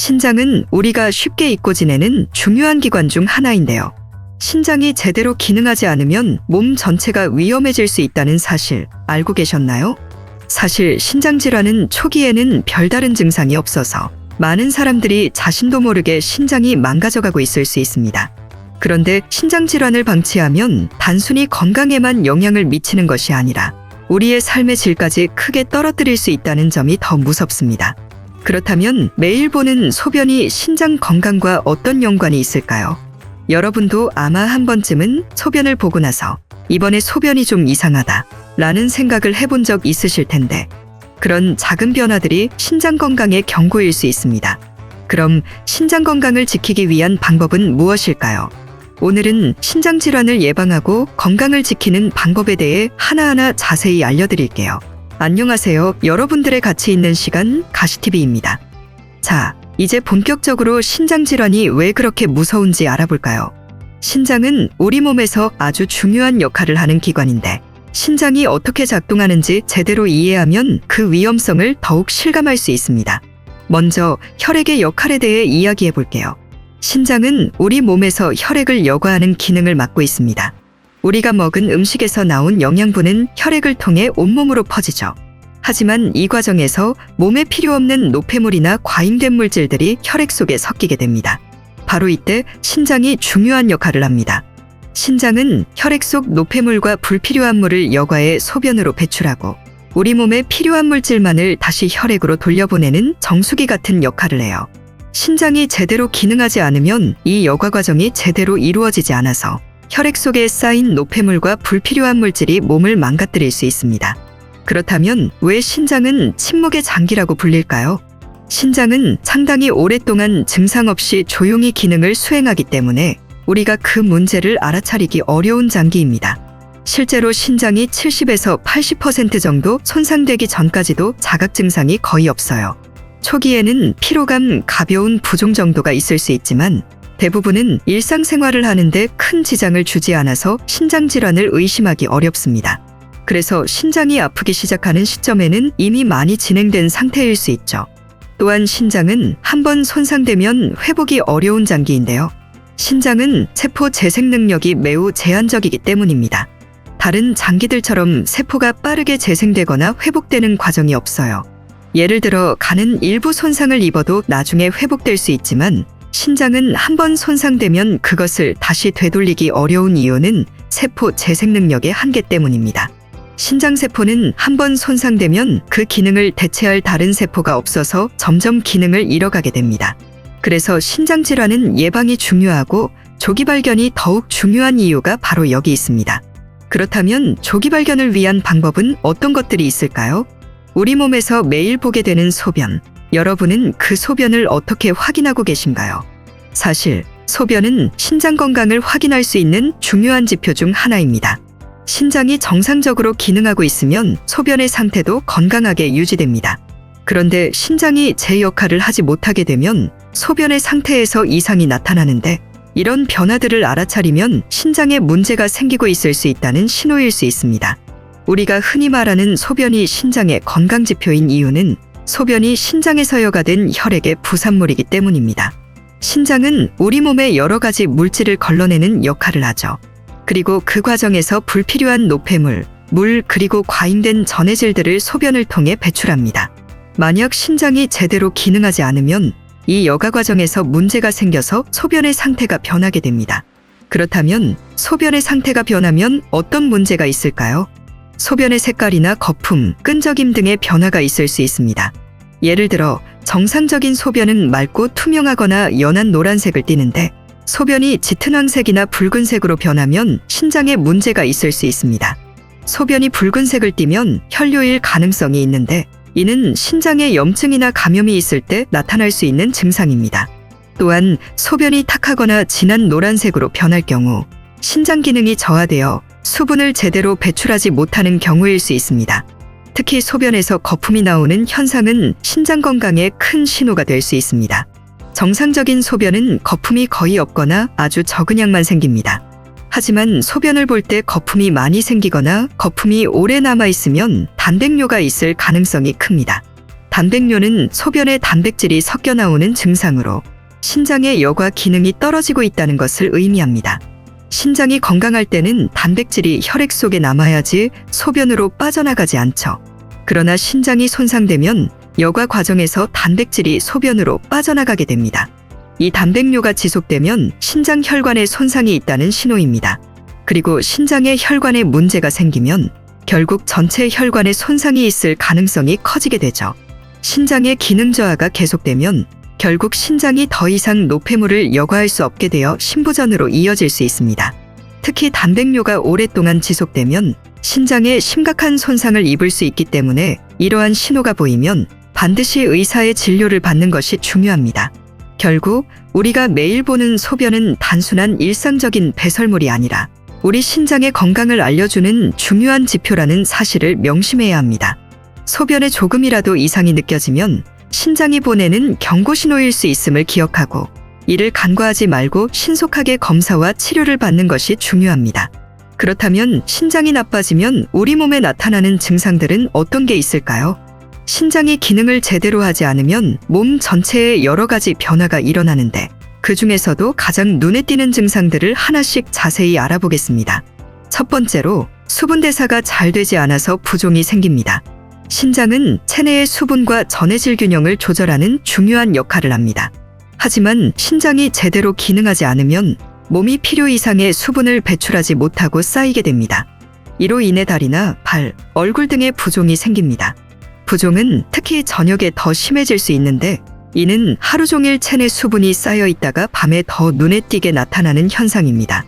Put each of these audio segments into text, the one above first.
신장은 우리가 쉽게 잊고 지내는 중요한 기관 중 하나인데요. 신장이 제대로 기능하지 않으면 몸 전체가 위험해질 수 있다는 사실 알고 계셨나요? 사실 신장 질환은 초기에는 별다른 증상이 없어서 많은 사람들이 자신도 모르게 신장이 망가져가고 있을 수 있습니다. 그런데 신장 질환을 방치하면 단순히 건강에만 영향을 미치는 것이 아니라 우리의 삶의 질까지 크게 떨어뜨릴 수 있다는 점이 더 무섭습니다. 그렇다면 매일 보는 소변이 신장 건강과 어떤 연관이 있을까요? 여러분도 아마 한 번쯤은 소변을 보고 나서 이번에 소변이 좀 이상하다 라는 생각을 해본 적 있으실 텐데 그런 작은 변화들이 신장 건강의 경고일 수 있습니다. 그럼 신장 건강을 지키기 위한 방법은 무엇일까요? 오늘은 신장 질환을 예방하고 건강을 지키는 방법에 대해 하나하나 자세히 알려드릴게요. 안녕하세요. 여러분들의 같이 있는 시간 가시TV입니다. 자, 이제 본격적으로 신장 질환이 왜 그렇게 무서운지 알아볼까요? 신장은 우리 몸에서 아주 중요한 역할을 하는 기관인데, 신장이 어떻게 작동하는지 제대로 이해하면 그 위험성을 더욱 실감할 수 있습니다. 먼저 혈액의 역할에 대해 이야기해 볼게요. 신장은 우리 몸에서 혈액을 여과하는 기능을 맡고 있습니다. 우리가 먹은 음식에서 나온 영양분은 혈액을 통해 온몸으로 퍼지죠. 하지만 이 과정에서 몸에 필요 없는 노폐물이나 과잉된 물질들이 혈액 속에 섞이게 됩니다. 바로 이때 신장이 중요한 역할을 합니다. 신장은 혈액 속 노폐물과 불필요한 물을 여과해 소변으로 배출하고 우리 몸에 필요한 물질만을 다시 혈액으로 돌려보내는 정수기 같은 역할을 해요. 신장이 제대로 기능하지 않으면 이 여과 과정이 제대로 이루어지지 않아서 혈액 속에 쌓인 노폐물과 불필요한 물질이 몸을 망가뜨릴 수 있습니다. 그렇다면 왜 신장은 침묵의 장기라고 불릴까요? 신장은 상당히 오랫동안 증상 없이 조용히 기능을 수행하기 때문에 우리가 그 문제를 알아차리기 어려운 장기입니다. 실제로 신장이 70에서 80% 정도 손상되기 전까지도 자각 증상이 거의 없어요. 초기에는 피로감, 가벼운 부종 정도가 있을 수 있지만 대부분은 일상생활을 하는데 큰 지장을 주지 않아서 신장 질환을 의심하기 어렵습니다. 그래서 신장이 아프기 시작하는 시점에는 이미 많이 진행된 상태일 수 있죠. 또한 신장은 한 번 손상되면 회복이 어려운 장기인데요. 신장은 세포 재생 능력이 매우 제한적이기 때문입니다. 다른 장기들처럼 세포가 빠르게 재생되거나 회복되는 과정이 없어요. 예를 들어 간은 일부 손상을 입어도 나중에 회복될 수 있지만 신장은 한 번 손상되면 그것을 다시 되돌리기 어려운 이유는 세포 재생 능력의 한계 때문입니다. 신장세포는 한 번 손상되면 그 기능을 대체할 다른 세포가 없어서 점점 기능을 잃어가게 됩니다. 그래서 신장질환은 예방이 중요하고 조기 발견이 더욱 중요한 이유가 바로 여기 있습니다. 그렇다면 조기 발견을 위한 방법은 어떤 것들이 있을까요? 우리 몸에서 매일 보게 되는 소변. 여러분은 그 소변을 어떻게 확인하고 계신가요? 사실, 소변은 신장 건강을 확인할 수 있는 중요한 지표 중 하나입니다. 신장이 정상적으로 기능하고 있으면 소변의 상태도 건강하게 유지됩니다. 그런데 신장이 제 역할을 하지 못하게 되면 소변의 상태에서 이상이 나타나는데 이런 변화들을 알아차리면 신장에 문제가 생기고 있을 수 있다는 신호일 수 있습니다. 우리가 흔히 말하는 소변이 신장의 건강 지표인 이유는 소변이 신장에서 여가 된 혈액의 부산물이기 때문입니다. 신장은 우리 몸에 여러 가지 물질을 걸러내는 역할을 하죠. 그리고 그 과정에서 불필요한 노폐물, 물 그리고 과잉된 전해질들을 소변을 통해 배출합니다. 만약 신장이 제대로 기능하지 않으면 이 여가 과정에서 문제가 생겨서 소변의 상태가 변하게 됩니다. 그렇다면 소변의 상태가 변하면 어떤 문제가 있을까요? 소변의 색깔이나 거품, 끈적임 등의 변화가 있을 수 있습니다. 예를 들어 정상적인 소변은 맑고 투명하거나 연한 노란색을 띠는데 소변이 짙은 황색이나 붉은색으로 변하면 신장에 문제가 있을 수 있습니다. 소변이 붉은색을 띠면 혈뇨일 가능성이 있는데 이는 신장에 염증이나 감염이 있을 때 나타날 수 있는 증상입니다. 또한 소변이 탁하거나 진한 노란색으로 변할 경우 신장 기능이 저하되어 수분을 제대로 배출하지 못하는 경우일 수 있습니다. 특히 소변에서 거품이 나오는 현상은 신장 건강에 큰 신호가 될 수 있습니다. 정상적인 소변은 거품이 거의 없거나 아주 적은 양만 생깁니다. 하지만 소변을 볼 때 거품이 많이 생기거나 거품이 오래 남아 있으면 단백뇨가 있을 가능성이 큽니다. 단백뇨는 소변에 단백질이 섞여 나오는 증상으로 신장의 여과 기능이 떨어지고 있다는 것을 의미합니다. 신장이 건강할 때는 단백질이 혈액 속에 남아야지 소변으로 빠져나가지 않죠. 그러나 신장이 손상되면 여과 과정에서 단백질이 소변으로 빠져나가게 됩니다. 이 단백뇨가 지속되면 신장 혈관에 손상이 있다는 신호입니다. 그리고 신장의 혈관에 문제가 생기면 결국 전체 혈관에 손상이 있을 가능성이 커지게 되죠. 신장의 기능 저하가 계속되면 결국 신장이 더 이상 노폐물을 여과할 수 없게 되어 신부전으로 이어질 수 있습니다. 특히 단백뇨가 오랫동안 지속되면 신장에 심각한 손상을 입을 수 있기 때문에 이러한 신호가 보이면 반드시 의사의 진료를 받는 것이 중요합니다. 결국 우리가 매일 보는 소변은 단순한 일상적인 배설물이 아니라 우리 신장의 건강을 알려주는 중요한 지표라는 사실을 명심해야 합니다. 소변에 조금이라도 이상이 느껴지면 신장이 보내는 경고 신호일 수 있음을 기억하고 이를 간과하지 말고 신속하게 검사와 치료를 받는 것이 중요합니다. 그렇다면 신장이 나빠지면 우리 몸에 나타나는 증상들은 어떤 게 있을까요? 신장이 기능을 제대로 하지 않으면 몸 전체에 여러 가지 변화가 일어나는데 그 중에서도 가장 눈에 띄는 증상들을 하나씩 자세히 알아보겠습니다. 첫 번째로 수분 대사가 잘 되지 않아서 부종이 생깁니다. 신장은 체내의 수분과 전해질 균형을 조절하는 중요한 역할을 합니다. 하지만 신장이 제대로 기능하지 않으면 몸이 필요 이상의 수분을 배출하지 못하고 쌓이게 됩니다. 이로 인해 다리나 발, 얼굴 등의 부종이 생깁니다. 부종은 특히 저녁에 더 심해질 수 있는데 이는 하루 종일 체내 수분이 쌓여 있다가 밤에 더 눈에 띄게 나타나는 현상입니다.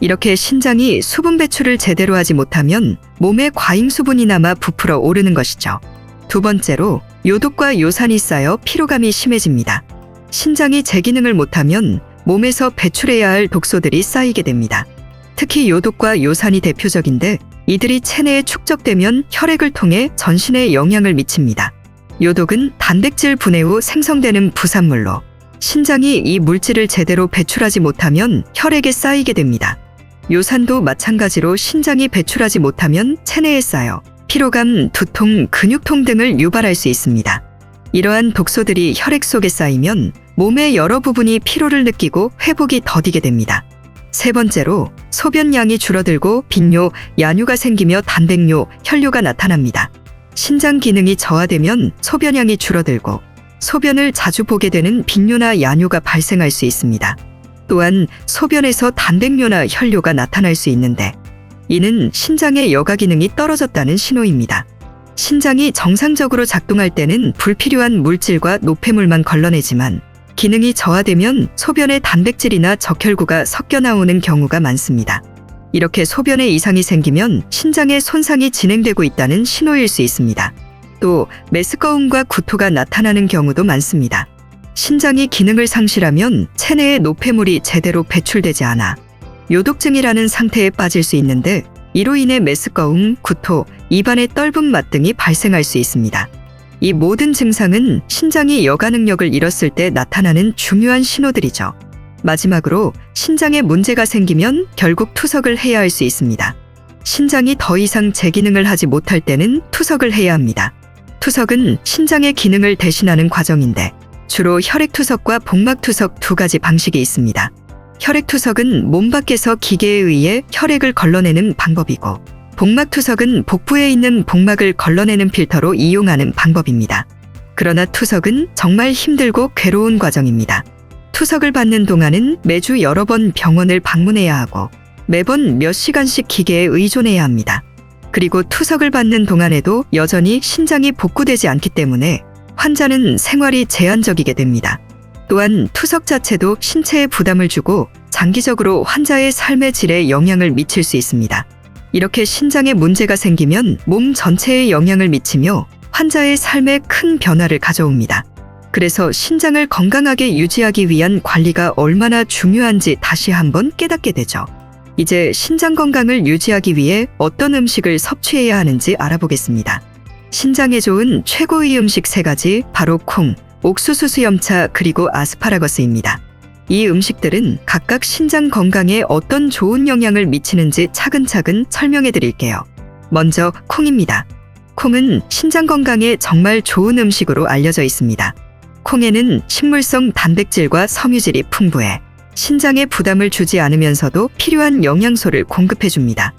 이렇게 신장이 수분 배출을 제대로 하지 못하면 몸에 과잉 수분이 남아 부풀어 오르는 것이죠. 두 번째로 요독과 요산이 쌓여 피로감이 심해집니다. 신장이 제 기능을 못하면 몸에서 배출해야 할 독소들이 쌓이게 됩니다. 특히 요독과 요산이 대표적인데 이들이 체내에 축적되면 혈액을 통해 전신에 영향을 미칩니다. 요독은 단백질 분해 후 생성되는 부산물로 신장이 이 물질을 제대로 배출하지 못하면 혈액에 쌓이게 됩니다. 요산도 마찬가지로 신장이 배출하지 못하면 체내에 쌓여 피로감, 두통, 근육통 등을 유발할 수 있습니다. 이러한 독소들이 혈액 속에 쌓이면 몸의 여러 부분이 피로를 느끼고 회복이 더디게 됩니다. 세 번째로 소변량이 줄어들고 빈뇨, 야뇨가 생기며 단백뇨, 혈뇨가 나타납니다. 신장 기능이 저하되면 소변량이 줄어들고 소변을 자주 보게 되는 빈뇨나 야뇨가 발생할 수 있습니다. 또한 소변에서 단백뇨나 혈뇨가 나타날 수 있는데 이는 신장의 여가 기능이 떨어졌다는 신호입니다. 신장이 정상적으로 작동할 때는 불필요한 물질과 노폐물만 걸러내지만 기능이 저하되면 소변에 단백질이나 적혈구가 섞여 나오는 경우가 많습니다. 이렇게 소변에 이상이 생기면 신장에 손상이 진행되고 있다는 신호일 수 있습니다. 또 메스꺼움과 구토가 나타나는 경우도 많습니다. 신장이 기능을 상실하면 체내의 노폐물이 제대로 배출되지 않아 요독증이라는 상태에 빠질 수 있는데 이로 인해 메스꺼움, 구토, 입안의 떫은 맛 등이 발생할 수 있습니다. 이 모든 증상은 신장이 여가 능력을 잃었을 때 나타나는 중요한 신호들이죠. 마지막으로 신장에 문제가 생기면 결국 투석을 해야 할 수 있습니다. 신장이 더 이상 제 기능을 하지 못할 때는 투석을 해야 합니다. 투석은 신장의 기능을 대신하는 과정인데 주로 혈액투석과 복막투석 두 가지 방식이 있습니다. 혈액투석은 몸 밖에서 기계에 의해 혈액을 걸러내는 방법이고 복막투석은 복부에 있는 복막을 걸러내는 필터로 이용하는 방법입니다. 그러나 투석은 정말 힘들고 괴로운 과정입니다. 투석을 받는 동안은 매주 여러 번 병원을 방문해야 하고 매번 몇 시간씩 기계에 의존해야 합니다. 그리고 투석을 받는 동안에도 여전히 신장이 복구되지 않기 때문에 환자는 생활이 제한적이게 됩니다. 또한 투석 자체도 신체에 부담을 주고 장기적으로 환자의 삶의 질에 영향을 미칠 수 있습니다. 이렇게 신장에 문제가 생기면 몸 전체에 영향을 미치며 환자의 삶에 큰 변화를 가져옵니다. 그래서 신장을 건강하게 유지하기 위한 관리가 얼마나 중요한지 다시 한번 깨닫게 되죠. 이제 신장 건강을 유지하기 위해 어떤 음식을 섭취해야 하는지 알아보겠습니다. 신장에 좋은 최고의 음식 세 가지 바로 콩, 옥수수 수염차 그리고 아스파라거스입니다. 이 음식들은 각각 신장 건강에 어떤 좋은 영향을 미치는지 차근차근 설명해 드릴게요. 먼저 콩입니다. 콩은 신장 건강에 정말 좋은 음식으로 알려져 있습니다. 콩에는 식물성 단백질과 섬유질이 풍부해 신장에 부담을 주지 않으면서도 필요한 영양소를 공급해 줍니다.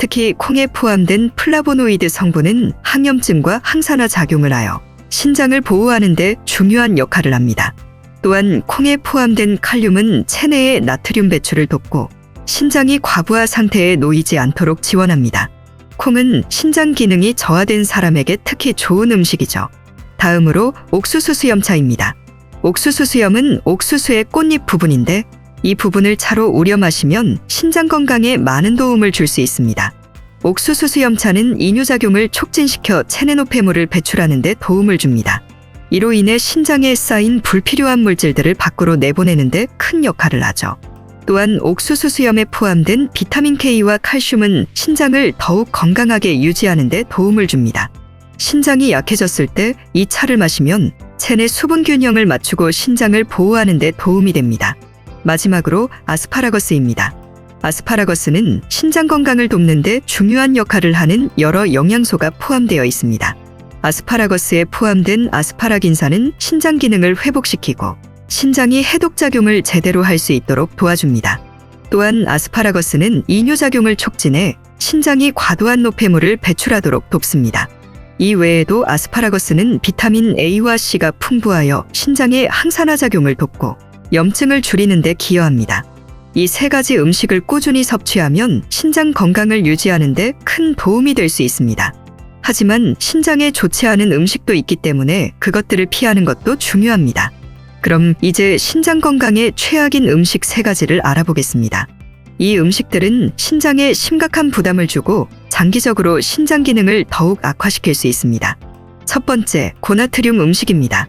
특히 콩에 포함된 플라보노이드 성분은 항염증과 항산화 작용을 하여 신장을 보호하는 데 중요한 역할을 합니다. 또한 콩에 포함된 칼륨은 체내의 나트륨 배출을 돕고 신장이 과부하 상태에 놓이지 않도록 지원합니다. 콩은 신장 기능이 저하된 사람에게 특히 좋은 음식이죠. 다음으로 옥수수 수염차입니다. 옥수수 수염은 옥수수의 꽃잎 부분인데 이 부분을 차로 우려 마시면 신장 건강에 많은 도움을 줄 수 있습니다. 옥수수 수염차는 이뇨작용을 촉진시켜 체내노폐물을 배출하는 데 도움을 줍니다. 이로 인해 신장에 쌓인 불필요한 물질들을 밖으로 내보내는 데 큰 역할을 하죠. 또한 옥수수 수염에 포함된 비타민 K와 칼슘은 신장을 더욱 건강하게 유지하는 데 도움을 줍니다. 신장이 약해졌을 때 이 차를 마시면 체내 수분 균형을 맞추고 신장을 보호하는 데 도움이 됩니다. 마지막으로 아스파라거스입니다. 아스파라거스는 신장 건강을 돕는 데 중요한 역할을 하는 여러 영양소가 포함되어 있습니다. 아스파라거스에 포함된 아스파라긴산은 신장 기능을 회복시키고 신장이 해독작용을 제대로 할 수 있도록 도와줍니다. 또한 아스파라거스는 이뇨작용을 촉진해 신장이 과도한 노폐물을 배출하도록 돕습니다. 이 외에도 아스파라거스는 비타민 A와 C가 풍부하여 신장의 항산화 작용을 돕고 염증을 줄이는 데 기여합니다. 이 세 가지 음식을 꾸준히 섭취하면 신장 건강을 유지하는 데 큰 도움이 될 수 있습니다. 하지만 신장에 좋지 않은 음식도 있기 때문에 그것들을 피하는 것도 중요합니다. 그럼 이제 신장 건강에 최악인 음식 세 가지를 알아보겠습니다. 이 음식들은 신장에 심각한 부담을 주고 장기적으로 신장 기능을 더욱 악화시킬 수 있습니다. 첫 번째, 고나트륨 음식입니다.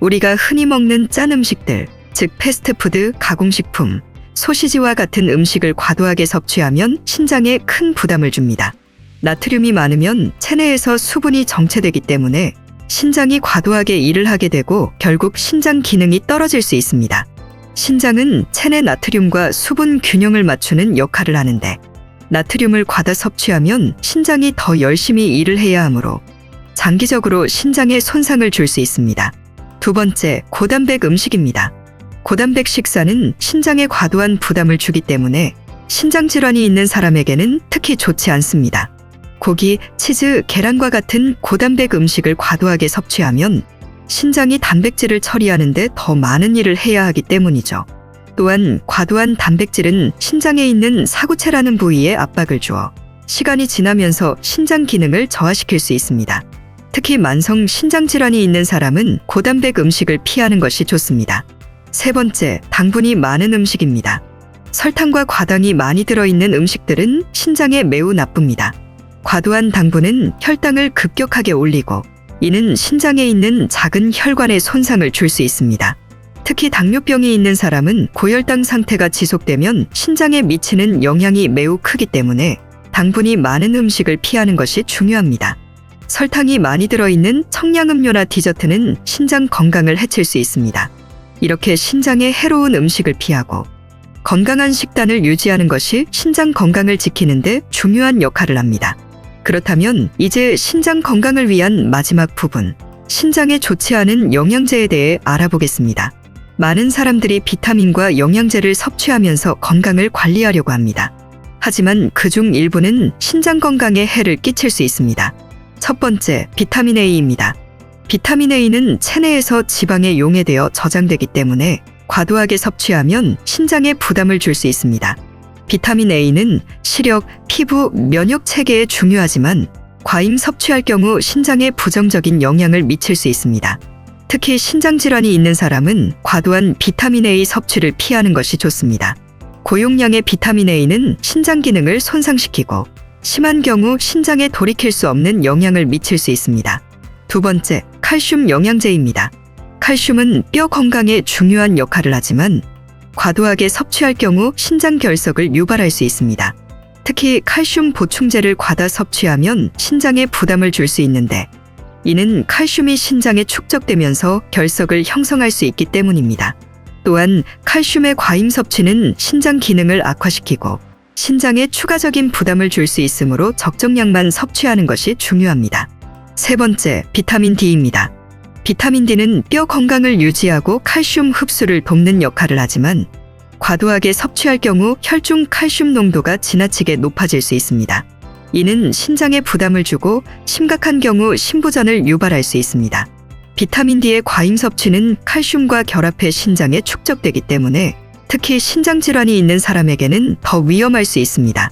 우리가 흔히 먹는 짠 음식들, 즉 패스트푸드, 가공식품, 소시지와 같은 음식을 과도하게 섭취하면 신장에 큰 부담을 줍니다. 나트륨이 많으면 체내에서 수분이 정체되기 때문에 신장이 과도하게 일을 하게 되고 결국 신장 기능이 떨어질 수 있습니다. 신장은 체내 나트륨과 수분 균형을 맞추는 역할을 하는데 나트륨을 과다 섭취하면 신장이 더 열심히 일을 해야 하므로 장기적으로 신장에 손상을 줄 수 있습니다. 두 번째, 고단백 음식입니다. 고단백 식사는 신장에 과도한 부담을 주기 때문에 신장 질환이 있는 사람에게는 특히 좋지 않습니다. 고기, 치즈, 계란과 같은 고단백 음식을 과도하게 섭취하면 신장이 단백질을 처리하는데 더 많은 일을 해야 하기 때문이죠. 또한 과도한 단백질은 신장에 있는 사구체라는 부위에 압박을 주어 시간이 지나면서 신장 기능을 저하시킬 수 있습니다. 특히 만성 신장 질환이 있는 사람은 고단백 음식을 피하는 것이 좋습니다. 세 번째, 당분이 많은 음식입니다. 설탕과 과당이 많이 들어있는 음식들은 신장에 매우 나쁩니다. 과도한 당분은 혈당을 급격하게 올리고 이는 신장에 있는 작은 혈관에 손상을 줄 수 있습니다. 특히 당뇨병이 있는 사람은 고혈당 상태가 지속되면 신장에 미치는 영향이 매우 크기 때문에 당분이 많은 음식을 피하는 것이 중요합니다. 설탕이 많이 들어있는 청량음료나 디저트는 신장 건강을 해칠 수 있습니다. 이렇게 신장에 해로운 음식을 피하고 건강한 식단을 유지하는 것이 신장 건강을 지키는데 중요한 역할을 합니다. 그렇다면 이제 신장 건강을 위한 마지막 부분, 신장에 좋지 않은 영양제에 대해 알아보겠습니다. 많은 사람들이 비타민과 영양제를 섭취하면서 건강을 관리하려고 합니다. 하지만 그중 일부는 신장 건강에 해를 끼칠 수 있습니다. 첫 번째, 비타민 A입니다. 비타민 A는 체내에서 지방에 용해되어 저장되기 때문에 과도하게 섭취하면 신장에 부담을 줄 수 있습니다. 비타민 A는 시력, 피부, 면역 체계에 중요하지만 과잉 섭취할 경우 신장에 부정적인 영향을 미칠 수 있습니다. 특히 신장 질환이 있는 사람은 과도한 비타민 A 섭취를 피하는 것이 좋습니다. 고용량의 비타민 A는 신장 기능을 손상시키고 심한 경우 신장에 돌이킬 수 없는 영향을 미칠 수 있습니다. 두 번째, 칼슘 영양제입니다. 칼슘은 뼈 건강에 중요한 역할을 하지만 과도하게 섭취할 경우 신장 결석을 유발할 수 있습니다. 특히 칼슘 보충제를 과다 섭취하면 신장에 부담을 줄 수 있는데 이는 칼슘이 신장에 축적되면서 결석을 형성할 수 있기 때문입니다. 또한 칼슘의 과잉 섭취는 신장 기능을 악화시키고 신장에 추가적인 부담을 줄 수 있으므로 적정량만 섭취하는 것이 중요합니다. 세 번째, 비타민 D입니다. 비타민 D는 뼈 건강을 유지하고 칼슘 흡수를 돕는 역할을 하지만 과도하게 섭취할 경우 혈중 칼슘 농도가 지나치게 높아질 수 있습니다. 이는 신장에 부담을 주고 심각한 경우 심부전을 유발할 수 있습니다. 비타민 D의 과잉 섭취는 칼슘과 결합해 신장에 축적되기 때문에 특히 신장 질환이 있는 사람에게는 더 위험할 수 있습니다.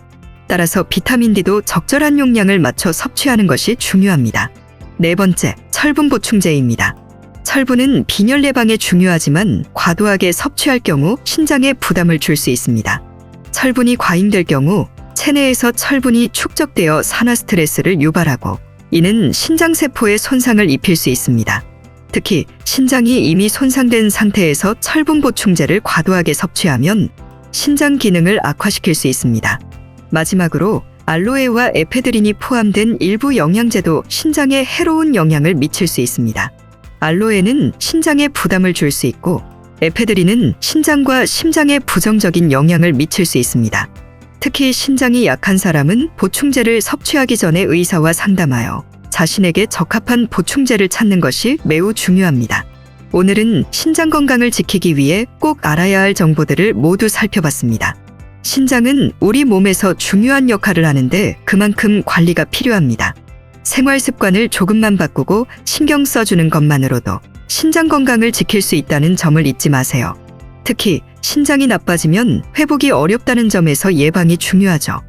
따라서 비타민 D도 적절한 용량을 맞춰 섭취하는 것이 중요합니다. 네 번째, 철분 보충제입니다. 철분은 빈혈 예방에 중요하지만 과도하게 섭취할 경우 신장에 부담을 줄 수 있습니다. 철분이 과잉될 경우 체내에서 철분이 축적되어 산화 스트레스를 유발하고 이는 신장 세포에 손상을 입힐 수 있습니다. 특히 신장이 이미 손상된 상태에서 철분 보충제를 과도하게 섭취하면 신장 기능을 악화시킬 수 있습니다. 마지막으로 알로에와 에페드린이 포함된 일부 영양제도 신장에 해로운 영향을 미칠 수 있습니다. 알로에는 신장에 부담을 줄 수 있고 에페드린은 신장과 심장에 부정적인 영향을 미칠 수 있습니다. 특히 신장이 약한 사람은 보충제를 섭취하기 전에 의사와 상담하여 자신에게 적합한 보충제를 찾는 것이 매우 중요합니다. 오늘은 신장 건강을 지키기 위해 꼭 알아야 할 정보들을 모두 살펴봤습니다. 신장은 우리 몸에서 중요한 역할을 하는데 그만큼 관리가 필요합니다. 생활 습관을 조금만 바꾸고 신경 써주는 것만으로도 신장 건강을 지킬 수 있다는 점을 잊지 마세요. 특히 신장이 나빠지면 회복이 어렵다는 점에서 예방이 중요하죠.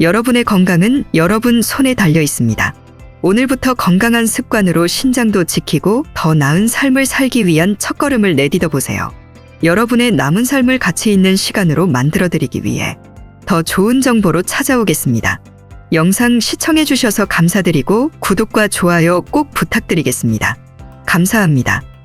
여러분의 건강은 여러분 손에 달려 있습니다. 오늘부터 건강한 습관으로 신장도 지키고 더 나은 삶을 살기 위한 첫걸음을 내디뎌 보세요. 여러분의 남은 삶을 가치 있는 시간으로 만들어 드리기 위해 더 좋은 정보로 찾아오겠습니다. 영상 시청해 주셔서 감사드리고 구독과 좋아요 꼭 부탁드리겠습니다. 감사합니다.